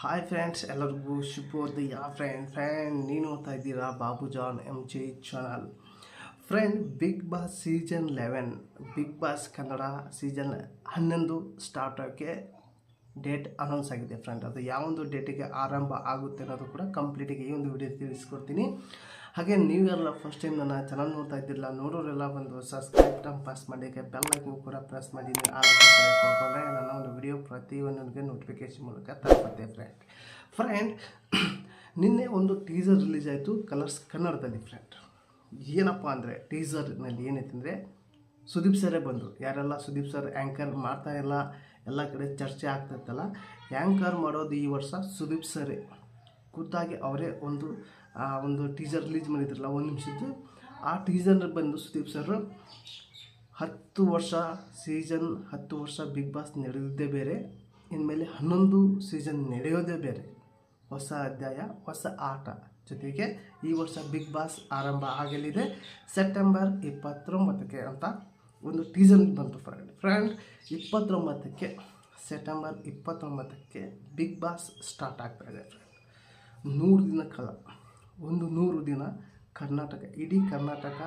Hi friends ಎಲ್ಲರಿಗೂ ಶುಭೋದಯ. Friend friend ನೀನು ನೋಡ್ತಾ ಇದ್ದೀರಾ? Babu Jaan M J channel friend Bigg Boss season eleven Bigg Boss Kannada season ಹನ್ನೊಂದು ಸ್ಟಾರ್ಟ್ ಆಗೋಕ್ಕೆ ಡೇಟ್ ಅನೌನ್ಸ್ ಆಗಿದೆ ಫ್ರೆಂಡ್ ಅದು ಯಾವೊಂದು ಡೇಟಿಗೆ ಆರಂಭ ಆಗುತ್ತೆ ಅನ್ನೋದು ಕೂಡ ಕಂಪ್ಲೀಟಿಗೆ ಈ ಒಂದು ವಿಡಿಯೋ ತಿಳಿಸ್ಕೊಡ್ತೀನಿ. ಹಾಗೆ ನೀವೆಲ್ಲ ಫಸ್ಟ್ ಟೈಮ್ ನನ್ನ ಚಾನಲ್ ನೋಡ್ತಾ ಇದ್ದಿಲ್ಲ ನೋಡೋರೆಲ್ಲ ಬಂದು ಸಬ್ಸ್ಕ್ರೈಬ್ ಟೈಮ್ ಪಾಸ್ ಮಾಡಲಿಕ್ಕೆ ಬೆಲ್ ಐಕನ್ ಕೂಡ ಪ್ರೆಸ್ ಮಾಡಿ ಆರೋಗ್ಯ ಪ್ರತಿಯೊಂದನಿಗೆ ನೋಟಿಫಿಕೇಶನ್ ಮೂಲಕ ತಲುಪುತ್ತೆ ಫ್ರೆಂಡ್ ಫ್ರೆಂಡ್ ನಿನ್ನೆ ಒಂದು ಟೀಸರ್ ರಿಲೀಸ್ ಆಯಿತು ಕಲರ್ಸ್ ಕನ್ನಡದಲ್ಲಿ ಫ್ರೆಂಡ್ ಏನಪ್ಪ ಅಂದರೆ ಟೀಸರ್ನಲ್ಲಿ ಏನೈತೆ ಅಂದರೆ, ಸುದೀಪ್ ಸರೇ ಬಂದರು. ಯಾರೆಲ್ಲ ಸುದೀಪ್ ಸರ್ ಆ್ಯಂಕರ್ ಮಾಡ್ತಾ ಇಲ್ಲ, ಎಲ್ಲ ಕಡೆ ಚರ್ಚೆ ಆಗ್ತೈತಲ್ಲ ಆ್ಯಂಕರ್ ಮಾಡೋದು ಈ ವರ್ಷ ಸುದೀಪ್ ಸರೇ ಖುದ್ದಾಗಿ ಅವರೇ ಒಂದು ಒಂದು ಟೀಸರ್ ರಿಲೀಸ್ ಮಾಡಿದ್ರಲ್ಲ, ಒಂದು ನಿಮಿಷದ್ದು. ಆ ಟೀಸರ್ ಬಂದು ಸುದೀಪ್ ಸರ್ ಹತ್ತು ವರ್ಷ ಸೀಸನ್ ಹತ್ತು ವರ್ಷ ಬಿಗ್ ಬಾಸ್ ನಡೆದಿದ್ದೇ ಬೇರೆ. ಇನ್ಮೇಲೆ ಹನ್ನೊಂದು ಸೀಸನ್ ನಡೆಯೋದೇ ಬೇರೆ. ಹೊಸ ಅಧ್ಯಾಯ, ಹೊಸ ಆಟ. ಜೊತೆಗೆ ಈ ವರ್ಷ ಬಿಗ್ ಬಾಸ್ ಆರಂಭ ಆಗಲಿದೆ ಸೆಪ್ಟೆಂಬರ್ ಇಪ್ಪತ್ತೊಂಬತ್ತಕ್ಕೆ ಅಂತ ಒಂದು ಟೀಸರ್ ಬಂತು ಫ್ರೆಂಡ್ ಫ್ರೆಂಡ್ ಇಪ್ಪತ್ತೊಂಬತ್ತಕ್ಕೆ, ಸೆಪ್ಟೆಂಬರ್ ಇಪ್ಪತ್ತೊಂಬತ್ತಕ್ಕೆ ಬಿಗ್ ಬಾಸ್ ಸ್ಟಾರ್ಟ್ ಆಗ್ತಾ ಇದೆ ಫ್ರೆಂಡ್ ನೂರು ದಿನ ಕಾಲ ಒಂದು ನೂರು ದಿನ ಕರ್ನಾಟಕ, ಇಡೀ ಕರ್ನಾಟಕ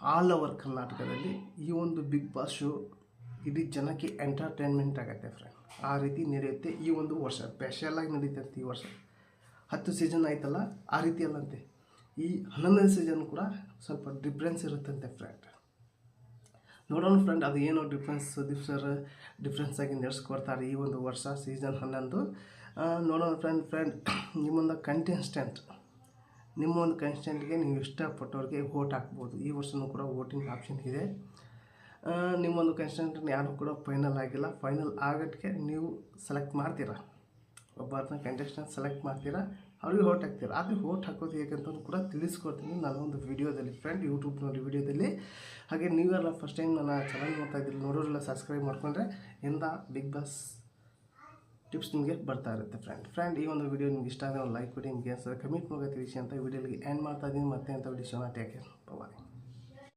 ಆಲ್ ಓವರ್ ಕರ್ನಾಟಕದಲ್ಲಿ ಈ ಒಂದು ಬಿಗ್ ಬಾಸ್ ಶೋ ಇಡೀ ಜನಕ್ಕೆ ಎಂಟರ್ಟೈನ್ಮೆಂಟ್ ಆಗುತ್ತೆ ಫ್ರೆಂಡ್ ಆ ರೀತಿ ನಡೆಯುತ್ತೆ ಈ ಒಂದು ವರ್ಷ. ಸ್ಪೆಷಲಾಗಿ ನಡೀತಂತೆ ಈ ವರ್ಷ. ಹತ್ತು ಸೀಸನ್ ಆಯ್ತಲ್ಲ, ಆ ರೀತಿ ಅಲ್ಲಂತೆ. ಈ ಹನ್ನೊಂದನೇ ಸೀಸನ್ ಕೂಡ ಸ್ವಲ್ಪ ಡಿಫ್ರೆನ್ಸ್ ಇರುತ್ತಂತೆ ಫ್ರೆಂಡ್ ನೋಡೋಣ ಫ್ರೆಂಡ್ ಅದು ಏನೋ ಡಿಫ್ರೆನ್ಸ್ ಸುದೀಪ್ ಸರ್ ಡಿಫ್ರೆನ್ಸ್ ಆಗಿ ನಡೆಸ್ಕೊಡ್ತಾರೆ ಈ ಒಂದು ವರ್ಷ ಸೀಸನ್ ಹನ್ನೊಂದು. ನೋಡೋಣ ಫ್ರೆಂಡ್ ಫ್ರೆಂಡ್ ನಿಮ್ಮೊಂದು ಕಂಟೆಸ್ಟೆಂಟ್ ನಿಮ್ಮ ಒಂದು ಕನ್ಸ್ಟೆಂಟ್ಗೆ ನೀವು ಇಷ್ಟಪಟ್ಟವ್ರಿಗೆ ವೋಟ್ ಹಾಕ್ಬೋದು. ಈ ವರ್ಷವೂ ಕೂಡ ವೋಟಿಂಗ್ ಆಪ್ಷನ್ ಇದೆ. ನಿಮ್ಮೊಂದು ಕನ್ಸ್ಟೆಂಟನ್ನ ಯಾರು ಕೂಡ ಫೈನಲ್ ಆಗಿಲ್ಲ. ಫೈನಲ್ ಆಗೋಕ್ಕೆ ನೀವು ಸೆಲೆಕ್ಟ್ ಮಾಡ್ತೀರಾ? ಒಬ್ಬರನ್ನ ಕಂಟೆಸ್ಟೆಂಟ್ ಸೆಲೆಕ್ಟ್ ಮಾಡ್ತೀರಾ? ಅವ್ರಿಗೆ ವೋಟ್ ಹಾಕ್ತೀರಾ? ಆದರೆ ವೋಟ್ ಹಾಕೋದು ಹೇಗಂತ ಕೂಡ ತಿಳಿಸ್ಕೊಡ್ತೀನಿ ನಾನು ಒಂದು ವಿಡಿಯೋದಲ್ಲಿ ಫ್ರೆಂಡ್ ಯೂಟ್ಯೂಬ್ನಲ್ಲಿ ವಿಡಿಯೋದಲ್ಲಿ ಹಾಗೆ ನೀವೆಲ್ಲ ಫಸ್ಟ್ ಟೈಮ್ ನನ್ನ ಚಾನಲ್ ನೋಡ್ತಾ ಇದ್ದೀನಿ ನೋಡೋರೆಲ್ಲ ಸಬ್ಸ್ಕ್ರೈಬ್ ಮಾಡ್ಕೊಂಡ್ರೆ ಎಂದ ಬಿಗ್ ಬಾಸ್ ಟಿಪ್ಸ್ ನಿಮಗೆ ಬರ್ತಾ ಇರುತ್ತೆ ಫ್ರೆಂಡ್ ಫ್ರೆಂಡ್ ಈ ಒಂದು ವಿಡಿಯೋ ನಿಮ್ಗೆ ಇಷ್ಟ ಆದರೆ ಲೈಕ್ ಕೊಡಿ, ನಿಮಗೆ ಸರ್ ಕಮೆಂಟ್ ಮೂಲಕ ಅಂತ ವಿಡಿಯೋಲಿ ಎಂಡ್ ಮಾಡ್ತಾ ಇದ್ದೀನಿ. ಮತ್ತೆ ಅಂತ ವಿಡಿಯೋ ಟೇಕ್ ಕೇರ್ ಬಾಯ್